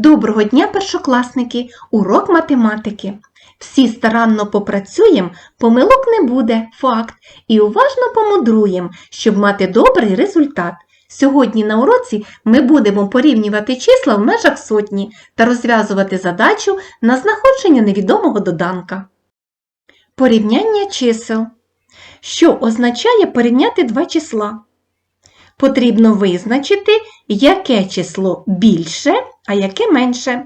Доброго дня, першокласники! Урок математики. Всі старанно попрацюємо, помилок не буде, факт, і уважно помудруємо, щоб мати добрий результат. Сьогодні на уроці ми будемо порівнювати числа в межах сотні та розв'язувати задачу на знаходження невідомого доданка. Порівняння чисел. Що означає порівняти два числа? Потрібно визначити, яке число більше, а яке менше.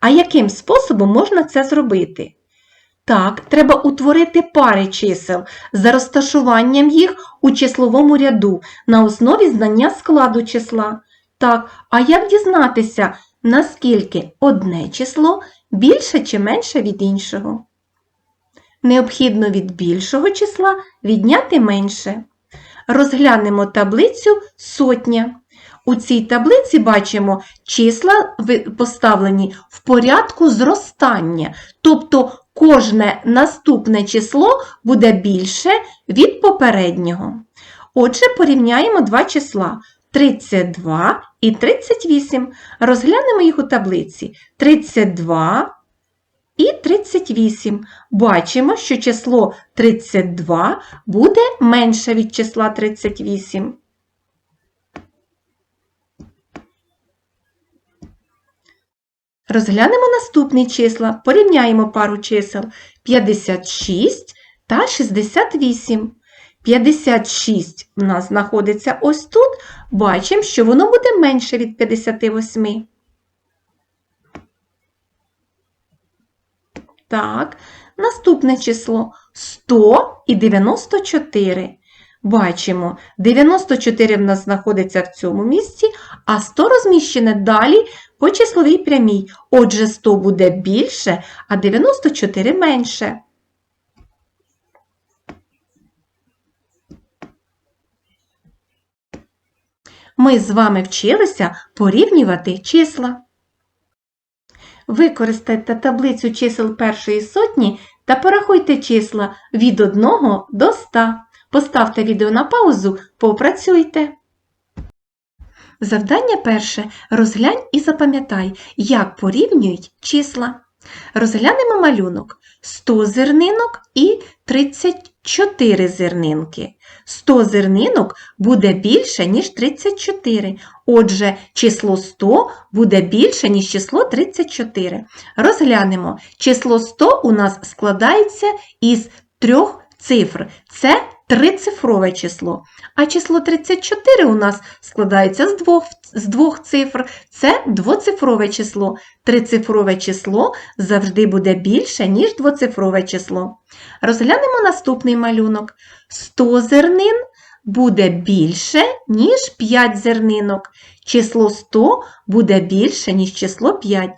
А яким способом можна це зробити? Так, треба утворити пари чисел за розташуванням їх у числовому ряду на основі знання складу числа. Так, а як дізнатися, наскільки одне число більше чи менше від іншого? Необхідно від більшого числа відняти менше. Розглянемо таблицю сотня. У цій таблиці бачимо числа поставлені в порядку зростання, тобто кожне наступне число буде більше від попереднього. Отже, порівняємо два числа 32 і 38. Розглянемо їх у таблиці. 32 і 38. Бачимо, що число 32 буде менше від числа 38. Розглянемо наступні числа, порівняємо пару чисел 56 та 68. 56 у нас знаходиться ось тут. Бачимо, що воно буде менше від 58. Так, наступне число 100 і 94. Бачимо, 94 в нас знаходиться в цьому місці, а 100 розміщене далі по числовій прямій. Отже, 100 буде більше, а 94 менше. Ми з вами вчилися порівнювати числа. Використайте таблицю чисел першої сотні та порахуйте числа від 1 до 100. Поставте відео на паузу, попрацюйте. Завдання перше. Розглянь і запам'ятай, як порівнюють числа. Розглянемо малюнок. 100 зернинок і 34 зернинки. 100 зернинок буде більше, ніж 34. Отже, число 100 буде більше, ніж число 34. Розглянемо. Число 100 у нас складається із трьох цифр. Це трицифрове число. А число 34 у нас складається з двох, з двох цифр. Це двоцифрове число. Трицифрове число завжди буде більше, ніж двоцифрове число. Розглянемо наступний малюнок. 100 зернин буде більше, ніж 5 зернинок. Число 100 буде більше, ніж число 5.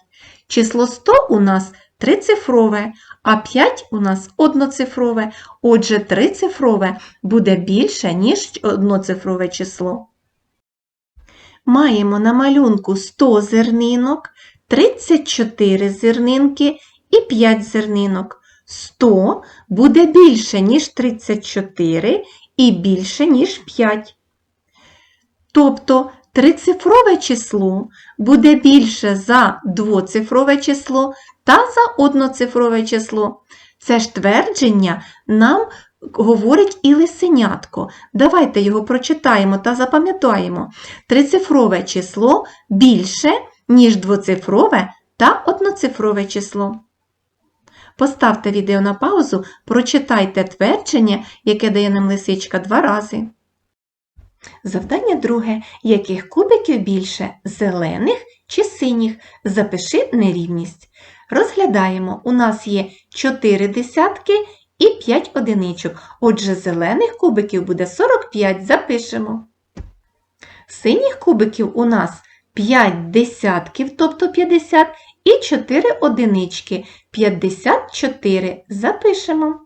Число 100 у нас трицифрове, а 5 у нас одноцифрове. Отже, трицифрове буде більше, ніж одноцифрове число. Маємо на малюнку 100 зернинок, 34 зернинки і 5 зернинок. 100 буде більше, ніж 34 і більше, ніж 5. Тобто трицифрове число буде більше за двоцифрове число та за одноцифрове число. Це ж твердження нам говорить і лисенятко. Давайте його прочитаємо та запам'ятаємо. Трицифрове число більше, ніж двоцифрове та одноцифрове число. Поставте відео на паузу, прочитайте твердження, яке дає нам лисичка два рази. Завдання друге. Яких кубиків більше зелених чи синіх? Запиши нерівність. Розглядаємо. У нас є 4 десятки і 5 одиничок. Отже, зелених кубиків буде 45. Запишемо. Синіх кубиків у нас 5 десятків, тобто 50, і 4 одинички. 54. Запишемо.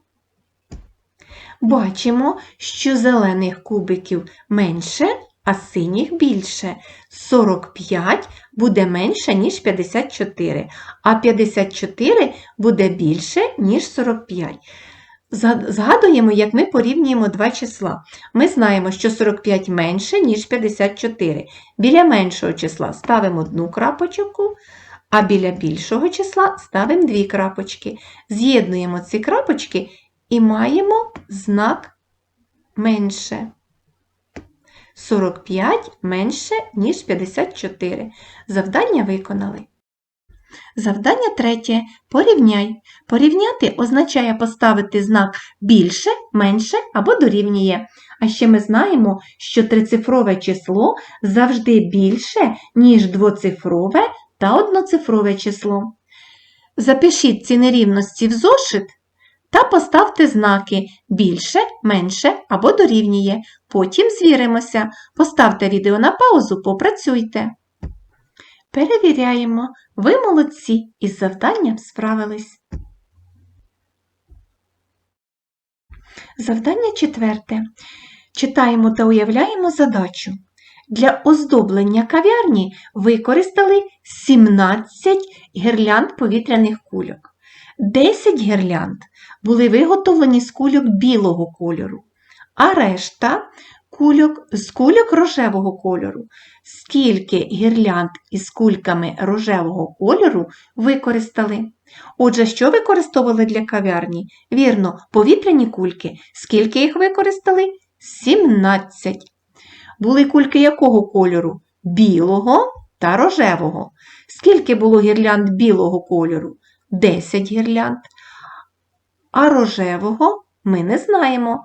Бачимо, що зелених кубиків менше, а синіх більше. 45 буде менше, ніж 54, а 54 буде більше, ніж 45. Згадуємо, як ми порівнюємо два числа. Ми знаємо, що 45 менше, ніж 54. Біля меншого числа ставимо одну крапочку, а біля більшого числа ставимо дві крапочки. З'єднуємо ці крапочки і маємо знак менше. 45 менше, ніж 54. Завдання виконали. Завдання третє. Порівняй. Порівняти означає поставити знак більше, менше або дорівнює. А ще ми знаємо, що трицифрове число завжди більше, ніж двоцифрове та одноцифрове число. Запишіть ці нерівності в зошит та поставте знаки більше, менше або дорівнює. Потім звіримося. Поставте відео на паузу, попрацюйте. Перевіряємо. Ви молодці із завданням справились. Завдання четверте. Читаємо та уявляємо задачу. Для оздоблення кав'ярні використали 17 гірлянд повітряних кульок. 10 гірлянд були виготовлені з кульок білого кольору, а решта кульок з кульок рожевого кольору. Скільки гірлянд із кульками рожевого кольору використали? Отже, що використовували для кав'ярні? Вірно, повітряні кульки. Скільки їх використали? 17. Були кульки якого кольору? Білого та рожевого. Скільки було гірлянд білого кольору? 10 гірлянд. А рожевого ми не знаємо.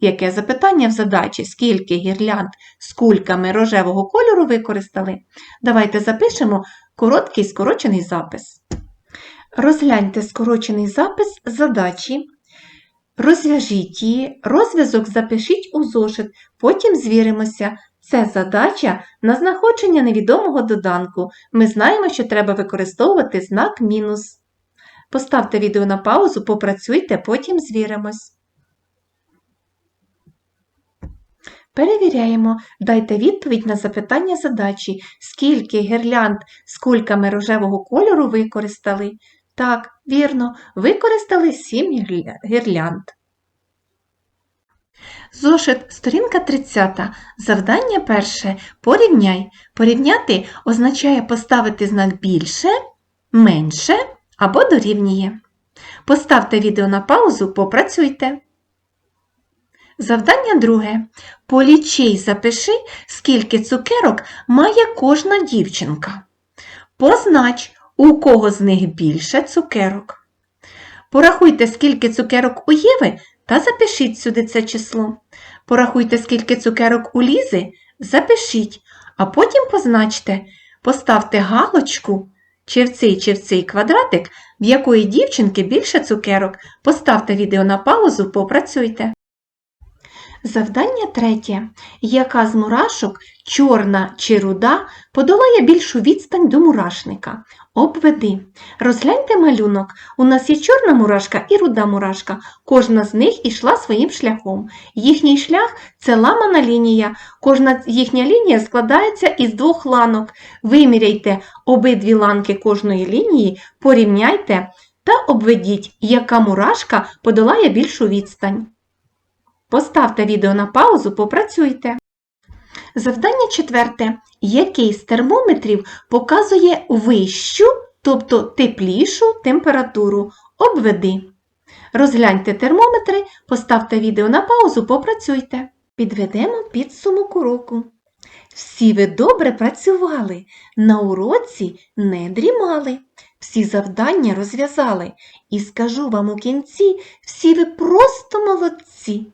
Яке запитання в задачі? Скільки гірлянд з кульками рожевого кольору використали? Давайте запишемо короткий скорочений запис. Розгляньте скорочений запис задачі. Розв'яжіть її, розв'язок запишіть у зошит, потім звіримося. Це задача на знаходження невідомого доданку. Ми знаємо, що треба використовувати знак мінус. Поставте відео на паузу, попрацюйте, потім звіримось. Перевіряємо, дайте відповідь на запитання задачі, скільки гірлянд з кульками рожевого кольору використали. Так, вірно, використали 7 гірлянд. Зошит, сторінка 30. Завдання перше. Порівняй. Порівняти означає поставити знак більше, менше або дорівнює. Поставте відео на паузу, попрацюйте. Завдання друге. Полічи й запиши, скільки цукерок має кожна дівчинка. Познач, у кого з них більше цукерок. Порахуйте, скільки цукерок у Єви та запишіть сюди це число. Порахуйте, скільки цукерок у Лізи, запишіть, а потім позначте, поставте галочку чи в цей, чи в цей квадратик, в якої дівчинки більше цукерок. Поставте відео на паузу, попрацюйте. Завдання третє. Яка з мурашок, чорна чи руда, подолає більшу відстань до мурашника? Обведи. Розгляньте малюнок. У нас є чорна мурашка і руда мурашка. Кожна з них ішла своїм шляхом. Їхній шлях це ламана лінія. Кожна їхня лінія складається із двох ланок. Виміряйте обидві ланки кожної лінії, порівняйте та обведіть, яка мурашка подолає більшу відстань. Поставте відео на паузу, попрацюйте. Завдання четверте. Який з термометрів показує вищу, тобто теплішу температуру? Обведи. Розгляньте термометри, поставте відео на паузу, попрацюйте. Підведемо підсумок уроку. Всі ви добре працювали, на уроці не дрімали, всі завдання розв'язали. І скажу вам у кінці, всі ви просто молодці.